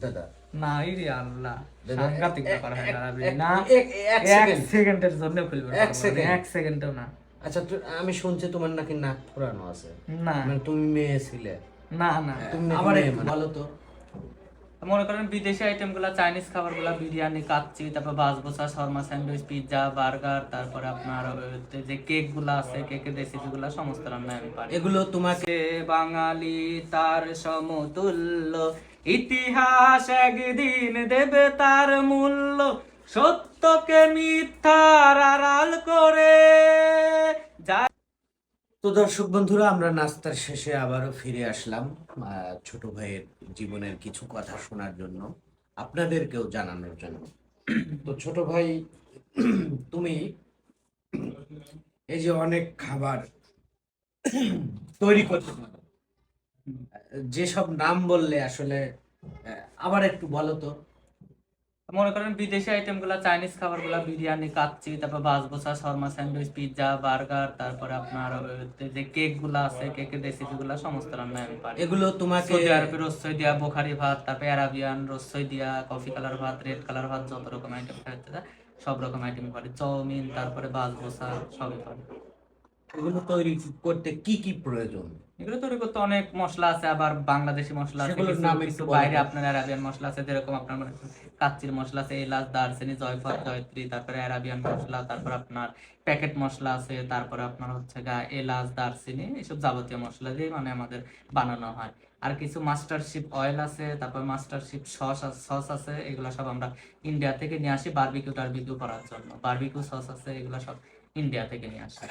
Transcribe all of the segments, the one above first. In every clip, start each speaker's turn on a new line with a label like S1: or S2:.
S1: দাদা
S2: না ইরে আল্লাহ। সাংঘাতিক ব্যাপার হয়ে
S1: এক-
S2: দাঁড়াবে
S1: এক-
S2: না।
S1: এক- এক
S2: এক
S1: second।
S2: সেকেন্ডের জন্য খুলবে
S1: এক
S2: পারব এক সেকেন্ডও না।
S1: আচ্ছা আমি শুনছি তোমার নাকি নাক ফোড়ানো আছে।
S2: না।
S1: মানে তুমি মেয়ে ছিলে।
S2: না না।
S1: তুমি
S2: একটু
S1: মানে-
S2: ভালো তো। মনে করেন বিদেশি আইটেমগুলা চাইনিজ খাবারগুলা বিরিয়ানি কাচ্চি তারপর বাসবোসা শর্মা স্যান্ডউইচ পিৎজা বার্গার তারপরে আপনার যে কেকগুলা আছে কেকের রেসিপি গুলা সমস্ত রান্না আমি পারি।
S1: এগুলো তোমাকে
S2: বাঙালি তার সমতুল্য। ইতিহাস একদিন দেবে তার মূল্য, সত্যকে মিথ্যার আড়াল করে।
S1: তো দর্শক বন্ধুরা, আমরা নাস্তার শেষে আবারও ফিরে আসলাম ছোট ভাইয়ের জীবনের কিছু কথা শোনার জন্য, আপনাদেরকেও জানানোর জন্য। তো ছোট ভাই, তুমি এই যে অনেক খাবার তৈরি করতে পারো। যেসব নাম বললে আসলে আবার একটু বলো তো।
S2: মনে করেন বিদেশি চাইনিজ বিরিয়ানি কাচ্চি তারপর বাসবোসা শর্মা স্যান্ডউইচ পিৎজা বার্গার তারপরে আপনার যে কেকগুলা আছে কেকের রেসিপি গুলা সমস্ত রান্না আমি পারি।
S1: এগুলো তোমাকে
S2: সৌদি আরবে রসই দিয়া বোখারি ভাত তারপরে অ্যারাবিয়ান রসই দিয়া কফি কালার ভাত রেড কালার ভাত যত রকম আইটেম যায় সব রকম আইটেম পারি। চাউমিন তারপরে বাসবোসা সবই পারি।
S1: এগুলো তৈরি করতে কি কি প্রয়োজন?
S2: এগুলো তৈরি করতে অনেক মশলা আছে আবার বাংলাদেশি মশলা আছে কিছু- বাইরে আপনার অ্যারাবিয়ান মশলা আছে যেরকম আপনার মনে কাচ্চির মশলা আছে এলাচ দারচিনি জয়ফল জয়ত্রী তারপরে অ্যারাবিয়ান মশলা তারপর আপনার প্যাকেট মশলা আছে তারপরে আপনার হচ্ছে গা এলাচ দারচিনি এসব যাবতীয় মশলা দিয়ে মানে আমাদের বানানো হয়। আর কিছু মাস্টারশিপ অয়েল আছে তারপর মাস্টারশিপ সস সস আছে এগুলো সব আমরা ইন্ডিয়া থেকে নিয়ে আসি বারবিকিউ টারবিকিউ করার জন্য। বারবিকিউ সস আছে এগুলো সব ইন্ডিয়া থেকে নিয়ে আসি।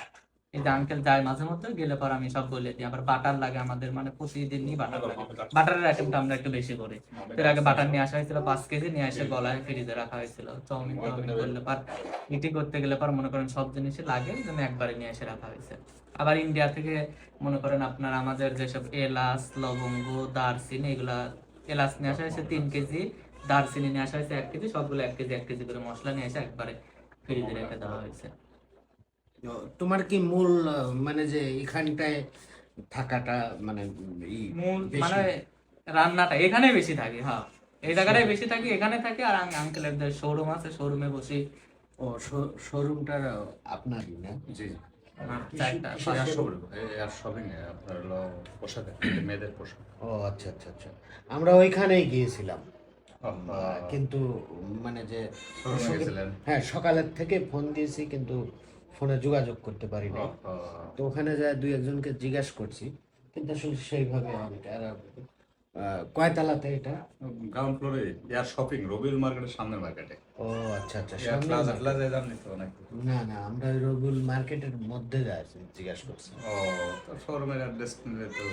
S2: এই যে আঙ্কেল যায় মাঝে মধ্যে গেলে পর আমি সব বলে দিই। আবার বাটার লাগে আমাদের মানে প্রতিদিনই বাটার লাগে। বাটারের আইটেমটা আমরা একটু বেশি করি। এর আগে বাটার নিয়ে আসা হয়েছিল পাঁচ কেজি নিয়ে এসে গলায় ফ্রিজে রাখা হয়েছিল। চাউমিন টাউমিন করলে পার ইটি করতে গেলে পর মনে করেন সব জিনিসই লাগে জন্য একবারে নিয়ে এসে রাখা হয়েছে। আবার ইন্ডিয়া থেকে মনে করেন আপনার আমাদের যেসব এলাচ লবঙ্গ দারচিনি এগুলা এলাচ নিয়ে আসা হয়েছে তিন কেজি দারচিনি নিয়ে আসা হয়েছে এক কেজি সবগুলো এক কেজি এক কেজি করে মশলা নিয়ে এসে একবারে ফ্রিজে রেখে দেওয়া হয়েছে।
S1: তোমার কি মূল মানে যে এখানটায় থাকাটা মানে
S2: মূল মানে রান্নাটা এখানে বেশি থাকে হ্যাঁ। এই জায়গাটায় বেশি থাকি এখানে থাকে আর আঙ্কেলের যে শোরুম আছে শোরুমে বসি।
S1: ও শোরুমটা আপনারই না?
S3: জি।
S2: আমার
S3: আপনার
S1: আচ্ছা আচ্ছা আচ্ছা। ওইখানেই গিয়েছিলাম। কিন্তু মানে যে হ্যাঁ সকালের থেকে ফোন দিয়েছি কিন্তু ফোনে যোগাযোগ করতে পারি না তো ওখানে যায় দুই একজনকে জিজ্ঞাসা করছি। কিন্তু আসলে সেইভাবে আমি আর, আহ, এটা?
S3: গ্রাউন্ড ফ্লোরে এয়ার শপিং রবিউল মার্কেটের সামনের মার্কেটে।
S1: ও আচ্ছা আচ্ছা সামনে
S3: প্লাজা প্লাজা জানি তো নাকি
S1: না না আমরা রবিউল মার্কেটের মধ্যে যাচ্ছি জিজ্ঞাসা করছি।
S3: ও তো শোরুমের অ্যাড্রেস নিলে তো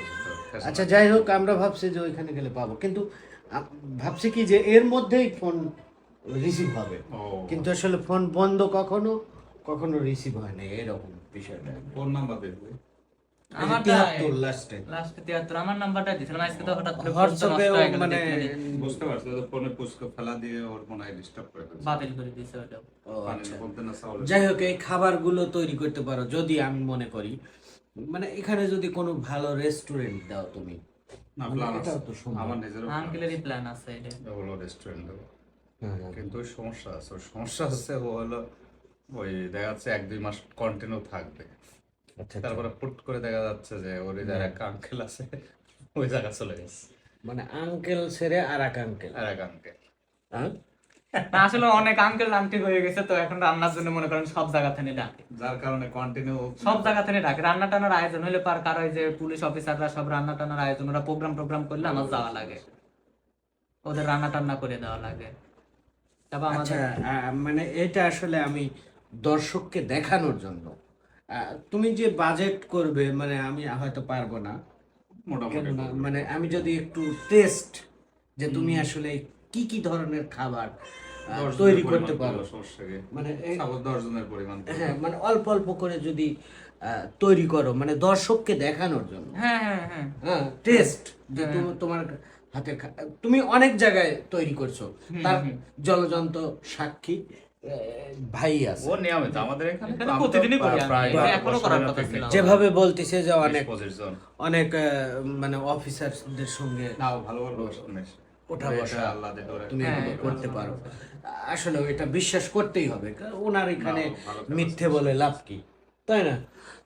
S1: আচ্ছা যাই হোক আমরা ভাবছি যে ওইখানে গেলে পাবো। কিন্তু ভাবছি কি যে এর মধ্যেই ফোন রিসিভ হবে। কিন্তু আসলে ফোন বন্ধ কখনো? কখনো রিসিভ হয় না এরকম বিষয়টা।
S3: ফোন নাম্বার
S2: আমার নাম্বারটা আজকে তো হঠাৎ করে গেল
S1: মানে
S2: দেখতে দেখতে।
S3: বুঝতে পারছ তো ফোনে পুষ্ক ফেলা দিয়ে ওর মনে হয় ডিস্টার্ব করে
S2: বাতিল করে দিয়েছে ওটা।
S1: ও
S3: পানি
S1: আচ্ছা।
S3: বলতে না চাউল।
S1: যাই হোক এই খাবারগুলো তৈরি করতে পারো যদি আমি মনে করি। মানে এখানে যদি কোনো ভালো রেস্টুরেন্ট দাও তুমি
S3: না
S1: মানে
S2: আছে।
S1: হ্যাঁ।
S3: কিন্তু সমস্যা আছে সমস্যা ও হলো ওই দেখা যাচ্ছে এক দুই মাস কন্টিনিউ থাকবে।
S1: আচ্ছা আচ্ছা।
S3: তারপরে ফুট করে দেখা যাচ্ছে যে ওর আঙ্কেল আছে ওই জায়গা চলে গেছে।
S1: মানে আঙ্কেল ছেড়ে আর এক আঙ্কেল
S3: আর এক আঙ্কেল
S1: হ্যাঁ?
S2: না আসলে অনেক আঙ্কেল আন্টি হয়ে গেছে তো এখন রান্নার জন্য মনে করেন সব জায়গা থেকে ডাকে।
S3: যার কারণে কন্টিনিউ
S2: সব জায়গা থেকে ডাকে। রান্না টান্নার আয়োজন হলে পার কারও এই যে পুলিশ অফিসাররা সব রান্না টানার আয়োজন ওরা প্রোগ্রাম প্রোগ্রাম করলে আমার যাওয়া লাগে। ওদের রান্না টান্না করে দেওয়া লাগে। তারপর
S1: আচ্ছা
S2: আমাদের
S1: মানে এটা আসলে আমি দর্শককে দেখানোর জন্য। তুমি যে বাজেট করবে মানে আমি হয়তো পারব না। মানে আমি যদি একটু টেস্ট যে তুমি আসলে কি কি ধরনের খাবার তৈরি করতে পারো? মানে এই-
S3: জনের পরিমাণ
S1: হ্যাঁ মানে অল্প অল্প করে যদি তৈরি করো মানে দর্শককে দেখানোর জন্য।
S2: হ্যাঁ হ্যাঁ হ্যাঁ।
S1: হ্যাঁ টেস্ট যে তুমি- তোমার হাতে তুমি অনেক জায়গায় তৈরি করছ। তার জলজন্ত সাক্ষী ভাই আছে।
S3: ও নিয়মিত আমাদের এখানে
S2: প্রতিদিনই করি
S3: প্রায়
S2: এখনও করার কথা ছিল।
S1: যেভাবে বলতেছে যে অনেক। অনেক মানে অফিসারদের সঙ্গে
S3: না, ও ভালো ভালো
S1: ওঠা বসা
S3: আল্লাহ
S1: তুমি
S2: হ্যাঁ,
S1: করতে পারো। আসলে এটা বিশ্বাস করতেই হবে। কারণ ওনার এখানে। মিথ্যে বলে লাভ কি? তাই না?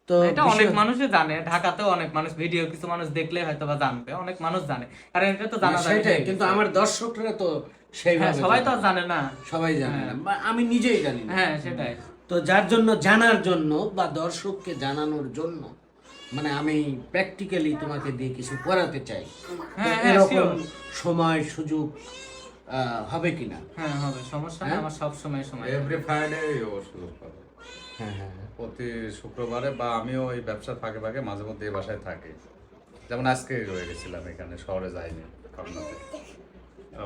S1: তো
S2: এটা অনেক মানুষই জানে। ঢাকাতেও অনেক মানুষ ভিডিও কিছু মানুষ দেখলে হয়তো বা জানবে। অনেক মানুষ জানে। কারণ এটা তো জানা যায়
S1: কিন্তু আমার দর্শকরা তো সেইভাবে
S2: হ্যাঁ সবাই তো
S1: জানে।
S2: না
S1: না। সবাই জানে না। বা আমি নিজেই জানি না।
S2: হ্যাঁ সেটাই।
S1: তো যার জন্য জানার জন্য বা দর্শককে জানানোর জন্য মানে আমি প্র্যাকটিক্যালি তোমাকে দিয়ে কিছু করাতে চাই।
S2: হ্যাঁ, হ্যাঁ,
S1: এরকম সময় সুযোগ হবে কিনা?
S2: হ্যাঁ হবে। সমস্যা নেই আমার সব সময় সময়
S3: এভরি ফ্রাইডে ও সুযোগ পাবো
S1: হ্যাঁ হ্যাঁ হ্যাঁ।
S3: প্রতি শুক্রবারে বা আমিও ওই ব্যবসার ফাঁকে ফাঁকে মাঝে মধ্যে এই বাসায় থাকি। যেমন আজকে রয়ে গেছিলাম এখানে শহরে যাইনি পাবনাতে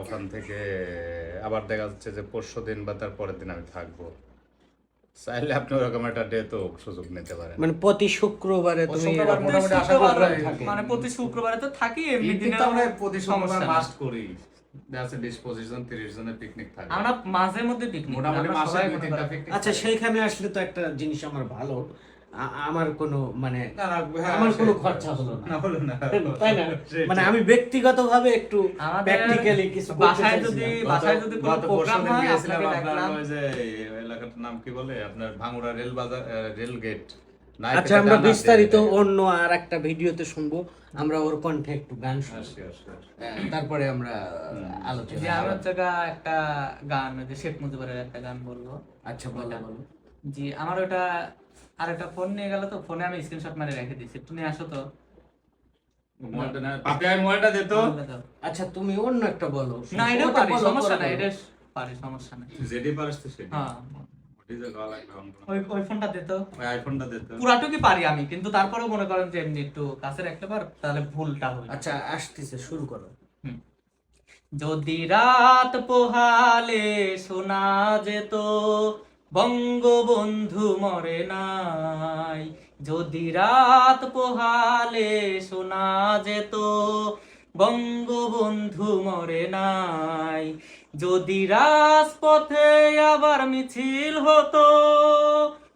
S3: ওখান থেকে আবার দেখা যাচ্ছে যে পরশু দিন বা তার পরের দিন আমি থাকব। চাইলে আপনি ওরকম একটা ডে তো সুযোগ নিতে পারেন।
S1: মানে প্রতি শুক্রবারে তুমি
S3: মোটামুটি আশা করি
S2: মানে প্রতি শুক্রবারে তো থাকি এমনি দিনে
S3: আমরা প্রতি শুক্রবার মাস্ট করি। দেখা যাচ্ছে জন তিরিশ জনের পিকনিক থাকে।
S2: আমরা মাঝে মধ্যে পিকনিক
S3: মোটামুটি মাসে দুই তিনটা পিকনিক
S1: আচ্ছা সেইখানে আসলে তো একটা জিনিস আমার ভালো। আমার কোনো মানে
S3: হ্যাঁ,
S1: আমার কোনো খরচা হলো না।
S3: না হলো না।
S1: তাই না? মানে আমি ব্যক্তিগতভাবে একটু প্র্যাকটিক্যালি কিছু
S2: বাসায় যদি বাসায় যদি কোনো প্রোগ্রাম হয়
S3: আপনার ওই যে এলাকাটার নাম কি বলে? আপনার ভাঙুরা রেল বাজার রেল গেট।
S1: আচ্ছা আমরা বিস্তারিত অন্য আর একটা ভিডিওতে শুনব। আমরা ওর কণ্ঠে একটু গান হ্যাঁ, তারপরে আমরা আলোচনা
S2: যে আমি হচ্ছে গা একটা গান যে শেখ মুজিবের একটা গান বলব।
S1: আচ্ছা বলো বলো।
S2: জি আমার ওটা আর একটা ফোন নিয়ে গেল তো ফোনে আমি স্ক্রিনশট মারে রেখে দিয়েছি। নিয়ে আসো তো।
S3: মোবাইলটা দে তো।
S1: আচ্ছা তুমি অন্য একটা বলো।
S2: না এটা পারি সমস্যা নাই এটা পারি সমস্যা নাই।
S3: যেটি পারিস তো সেটি।
S2: হ্যাঁ।
S3: ওটি যে গাওয়া লাগবে অন্য কোনো।
S2: ওই ওই ফোনটা দে তো।
S3: ওই আইফোনটা দে তো।
S2: পুরাটুকি পারি আমি কিন্তু তারপরেও মনে করেন যে এমনি একটু কাছে রাখতে পার তাহলে ভুলটা হবে
S1: আচ্ছা আসতেছে শুরু করো।
S2: হুম। যদি রাত পোহালে শোনা যেত বঙ্গবন্ধু মরে নাই। যদি রাত পোহালে শোনা যেত, বঙ্গবন্ধু মরে নাই। যদি রাজপথে আবার মিছিল হতো,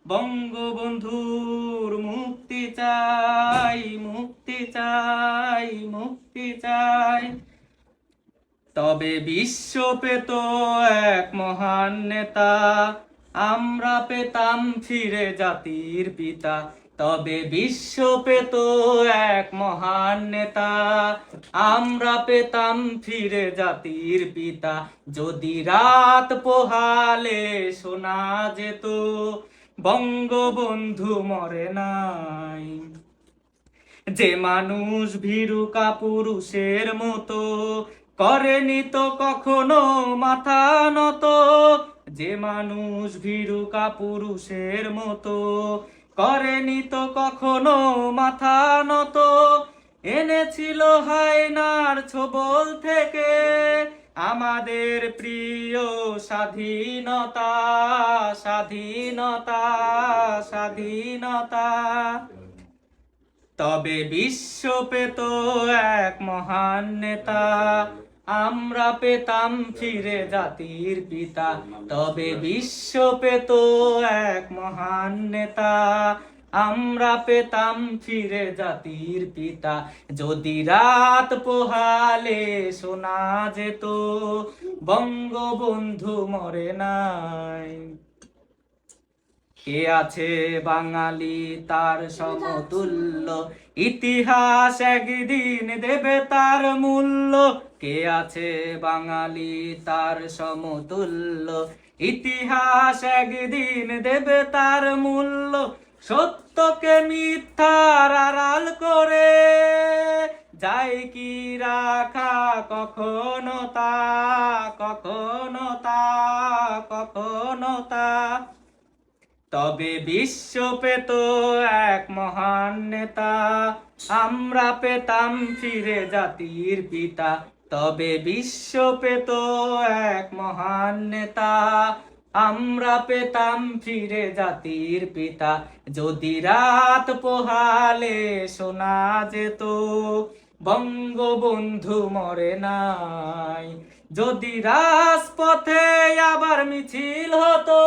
S2: বঙ্গবন্ধুর মুক্তি চাই মুক্তি চাই মুক্তি চাই। তবে বিশ্ব পেত এক মহান নেতা আমরা পেতাম ফিরে জাতির পিতা, তবে বিশ্ব পেত এক মহান নেতা। আমরা পেতাম ফিরে জাতির পিতা, যদি রাত পোহালে শোনা যেত। বঙ্গবন্ধু মরে নাই। যে মানুষ ভীরু কাপুরুষের মতো, করেনি তো কখনো মাথা নত। যে মানুষ ভীরু কাপুরুষের মতো, করেনি তো কখনো মাথা নত। এনেছিল হায়নার ছোবল থেকে আমাদের প্রিয় স্বাধীনতা স্বাধীনতা স্বাধীনতা। তবে বিশ্ব পেত এক মহান নেতা আমরা পেতাম ফিরে জাতির পিতা, তবে বিশ্ব পেত এক মহান নেতা। আমরা পেতাম ফিরে জাতির পিতা, যদি রাত পোহালে শোনা যেত। বঙ্গবন্ধু মরে নাই। কে আছে বাঙালি তার সমতুল্য? ইতিহাস একদিন দেবে তার মূল্য। কে আছে বাঙালি তার সমতুল্য? ইতিহাস একদিন দেবে তার মূল্য। সত্যকে মিথ্যার আড়াল করে যায় কি রাখা? কখনো তা কখনো তা কখনো তা। তবে বিশ্ব পেত এক মহান নেতা। আমরা পেতাম ফিরে জাতির পিতা। তবে বিশ্ব পেত এক মহান নেতা। আমরা পেতাম ফিরে জাতির পিতা। যদি রাত পোহালে শোনা যেত, বঙ্গবন্ধু মরে নাই। যদি রাজপথে আবার মিছিল হতো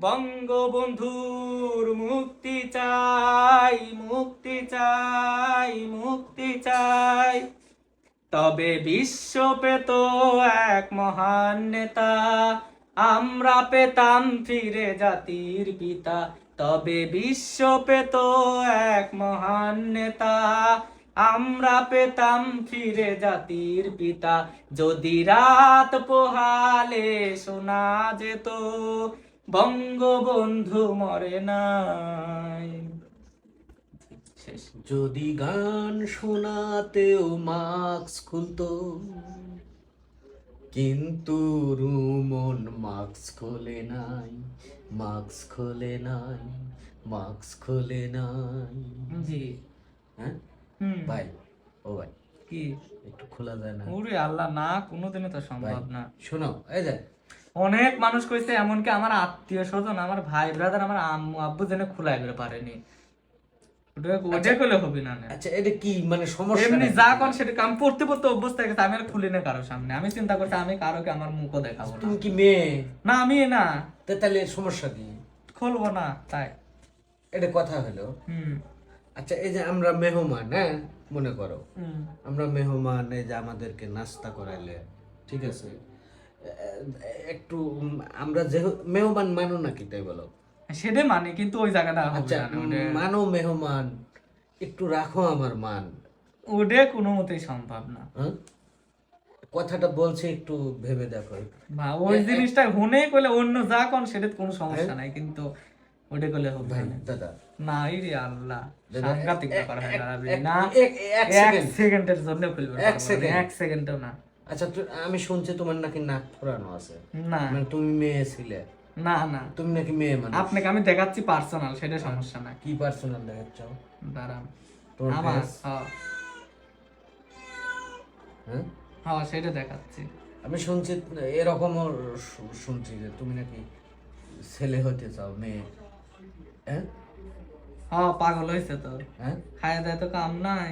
S2: বঙ্গবন্ধুর মুক্তি চাই মুক্তি চাই মুক্তি চাই। তবে বিশ্ব পেত এক মহান নেতা, আমরা পেতাম ফিরে জাতির পিতা। তবে বিশ্ব পেত এক মহান নেতা, আমরা পেতাম ফিরে জাতির পিতা। যদি রাত পোহালে শোনা যেত বঙ্গবন্ধু মরে নাই।
S1: যদি গান শোনাতেও মাস্ক খুলতো কিন্তু রুমন মাস্ক খোলে নাই মাস্ক খোলে নাই মাস্ক খোলে নাই।
S2: জি।
S1: হ্যাঁ? ভাই ও ভাই।
S2: কি?
S1: একটু খোলা যায় না।
S2: ওরে আল্লাহ না কোনোদিনও তো সম্ভব না।
S1: শোনো এই যে
S2: অনেক মানুষ কইছে এমনকি আমার আত্মীয় স্বজন আমার ভাই ব্রাদার আমার আম্মু আব্বু জেনে খোলাই করে পারেনি। ওটা ওটা করলে হবে না না।
S1: আচ্ছা এটা কি মানে সমস্যা
S2: এমনি
S1: নাকি?
S2: যা কোন সেটা আমি পড়তে পড়তে অভ্যস্ত হয়ে গেছে আমি আর খুলি না কারোর সামনে। আমি চিন্তা করছি আমি কারোকে আমার মুখও দেখাবো না।
S1: তুমি কি মেয়ে?
S2: না আমি না।
S1: তাহলে সমস্যা কি?
S2: খুলবো না তাই।
S1: এটা কথা হলো।
S2: হুম।
S1: আচ্ছা এই যে আমরা মেহমান হ্যাঁ? মনে করো। আমরা মেহমান এই যে আমাদেরকে নাস্তা করাইলে ঠিক আছে? একটু আমরা যে মেহমান মানো নাকি তাই বলো
S2: সেটাই মানে কিন্তু ওই জায়গাটা
S1: আচ্ছা মানো মেহমান একটু রাখো আমার মান।
S2: ওটা কোনো মতেই সম্ভব না।
S1: হ্যাঁ? কথাটা বলছে একটু ভেবে দেখো।
S2: বা ওই জিনিসটা হুনে করলে অন্য যা কোন সেটা কোনো সমস্যা নাই কিন্তু ওটা করলে হবে না।
S1: দাদা।
S2: না এই রে আল্লাহ সাংঘাতিক ব্যাপার হয়ে দাঁড়াবে না
S1: এক- এক
S2: এক
S1: সেকেন্ড।
S2: সেকেন্ডের জন্য খুলবে
S1: এক সেকেন্ড।
S2: এক সেকেন্ডও না।
S1: আচ্ছা আমি শুনছি তোমার নাকি নাক ফোরানো আছে।
S2: না।
S1: মানে তুমি মেয়ে ছিলে।
S2: না না।
S1: তুমি নাকি মেয়ে মানে
S2: আপনাকে আমি দেখাচ্ছি পার্সোনাল সেটা সমস্যা নাই।
S1: কি পার্সোনাল দেখাচ্ছ?
S2: দাঁড়ান। আমার হ্যাঁ?
S1: হ্যাঁ
S2: সেটা দেখাচ্ছি।
S1: আমি শুনছি এরকমও শুনছি যে তুমি নাকি ছেলে হতে চাও মেয়ে। হ্যাঁ?
S2: হ্যাঁ পাগল হয়েছে তো
S1: হ্যাঁ?
S2: খায় দেয় তো কাম নাই।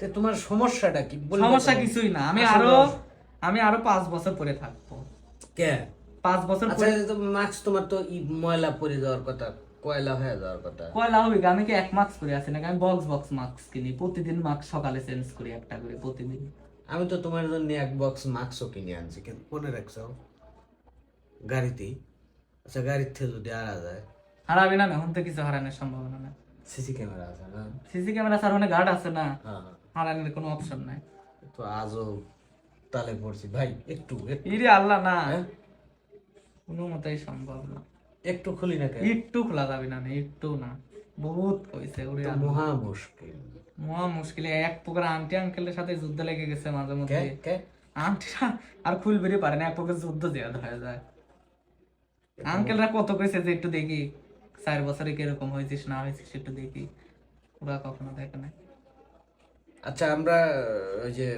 S1: তে তোমার সমস্যাটা কি?
S2: সমস্যা কিছুই না। আমি আরও আমি আরও পাঁচ বছর পরে থাকব।
S1: কে?
S2: পাঁচ বছর
S1: আচ্ছা
S2: পরে
S1: তোমার তো ময়লা পড়ে যাওয়ার কথা কয়লা হয়ে যাওয়ার কথা।
S2: কয়লা হবে আমি কি এক করে আছি নাকি? আমি বক্স বক্স কিনি। প্রতিদিন সকালে চেঞ্জ করি একটা করে প্রতিদিন।
S1: আমি তো তোমার জন্য এক বক্স মাস্কও কিনে আনছি। কিন্তু মনে রাখছো? গাড়িতেই। আচ্ছা গাড়ির থেকে যদি আনা যায়।
S2: হারাবি না এখন তো কিছু হারানোর সম্ভাবনা না
S1: সিসি ক্যামেরা আছে না?
S2: সিসি ক্যামেরা ছাড়া অনেক গার্ড আছে না।
S1: হ্যাঁ হ্যাঁ।
S2: হারানোর কোনো অপশন নাই।
S1: তো আজও তালে পড়ছি। ভাই একটু
S2: ইরে আল্লাহ না।
S1: হ্যাঁ?
S2: কোনো মতেই সম্ভব না।
S1: একটু খুলি না
S2: একটু খোলা যাবে না একটু না। বহুত কইছে ওরে
S1: মহা মুশকিল।
S2: মহা মুশকিল। এক প্রকার আন্টি আঙ্কেলের সাথে যুদ্ধ লেগে গেছে মাঝে মধ্যে।
S1: কে
S2: আন্টিরা আর খুল বেরিয়ে পারে না এক প্রকার যুদ্ধ দেওয়া হয়ে যায়। আঙ্কেলরা কত কইছে যে একটু দেখি চার বছরে কীরকম হয়েছিস না হয়েছিস একটু দেখি। ওরা কখনো দেখে না
S1: আচ্ছা আমরা ওই যে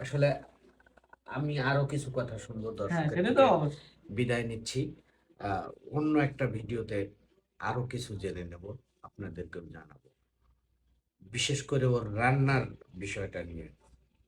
S1: আসলে আমি আরও কিছু কথা শুনব
S2: দর্শক
S1: দর্শকের
S2: তো
S1: বিদায় নিচ্ছি। আহ, অন্য একটা ভিডিওতে আরও কিছু জেনে নেব আপনাদেরকেও জানাব। বিশেষ করে ওর রান্নার বিষয়টা নিয়ে।